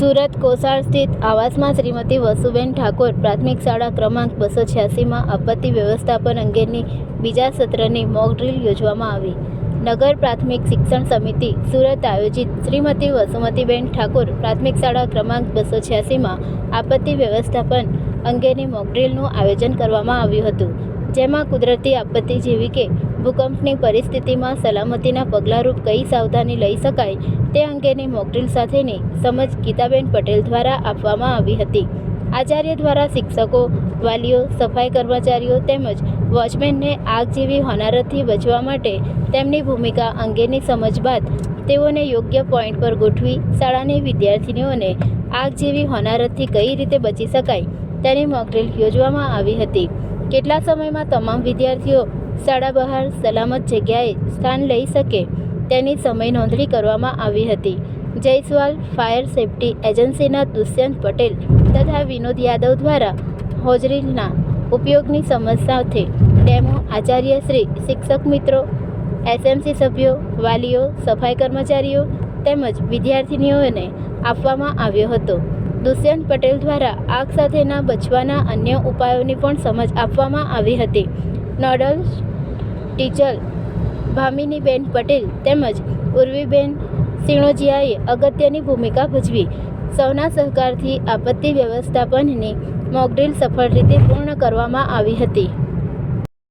સુરત કોસાળ સ્થિત આવાસમાં શ્રીમતી વસુબેન ઠાકોર પ્રાથમિક શાળા ક્રમાંક બસો છ્યાસીમાં આપત્તિ વ્યવસ્થાપન અંગેની બીજા સત્રની મોક ડ્રીલ યોજવામાં આવી. નગર પ્રાથમિક શિક્ષણ સમિતિ સુરત આયોજિત શ્રીમતી વસુમતીબેન ઠાકોર પ્રાથમિક શાળા ક્રમાંક બસો છ્યાસીમાં આપત્તિ વ્યવસ્થાપન અંગેની મોક ડ્રીલનું આયોજન કરવામાં આવ્યું હતું, જેમાં કુદરતી આપત્તિ જેવી કે ભૂકંપની પરિસ્થિતિમાં સલામતીના પગલાંરૂપ કઈ સાવધાની લઈ શકાય તે અંગેની મોકડ્રીલ સાથેની સમજ ગીતાબેન પટેલ દ્વારા આપવામાં આવી હતી. આચાર્ય દ્વારા શિક્ષકો, વાલીઓ, સફાઈ કર્મચારીઓ તેમજ વોચમેનને આગ જેવી હોનારતથી બચવા માટે તેમની ભૂમિકા અંગેની સમજ બાદ તેઓને યોગ્ય પોઈન્ટ પર ગોઠવી શાળાની વિદ્યાર્થીનીઓને આગ જેવી હોનારતથી કઈ રીતે બચી શકાય તેની મોકડ્રીલ યોજવામાં આવી હતી. કેટલા સમયમાં તમામ વિદ્યાર્થીઓ શાળા બહાર સલામત જગ્યાએ સ્થાન લઈ શકે તેની સમય નોંધણી કરવામાં આવી હતી. જયસ્વાલ ફાયર સેફટી એજન્સીના દુષ્યંત પટેલ તથા વિનોદ યાદવ દ્વારા હોજરીના ઉપયોગની સમજ સાથે ડેમો આચાર્ય શ્રી શિક્ષક મિત્રો, એસએમસી સભ્યો, વાલીઓ, સફાઈ કર્મચારીઓ તેમજ વિદ્યાર્થીનીઓને આપવામાં આવ્યો હતો. દુષ્યંત પટેલ દ્વારા આગ સાથેના બચવાના અન્ય ઉપાયોની પણ સમજ આપવામાં આવી હતી. નોડલ, ટીચર ભામિનીબેન પટેલ તેમજ ઉર્વીબેન સિણોજીયાએ અગત્યની ભૂમિકા ભજવી. સૌના સહકારથી આપત્તિ વ્યવસ્થાપનની મોકડ્રીલ સફળ રીતે પૂર્ણ કરવામાં આવી હતી.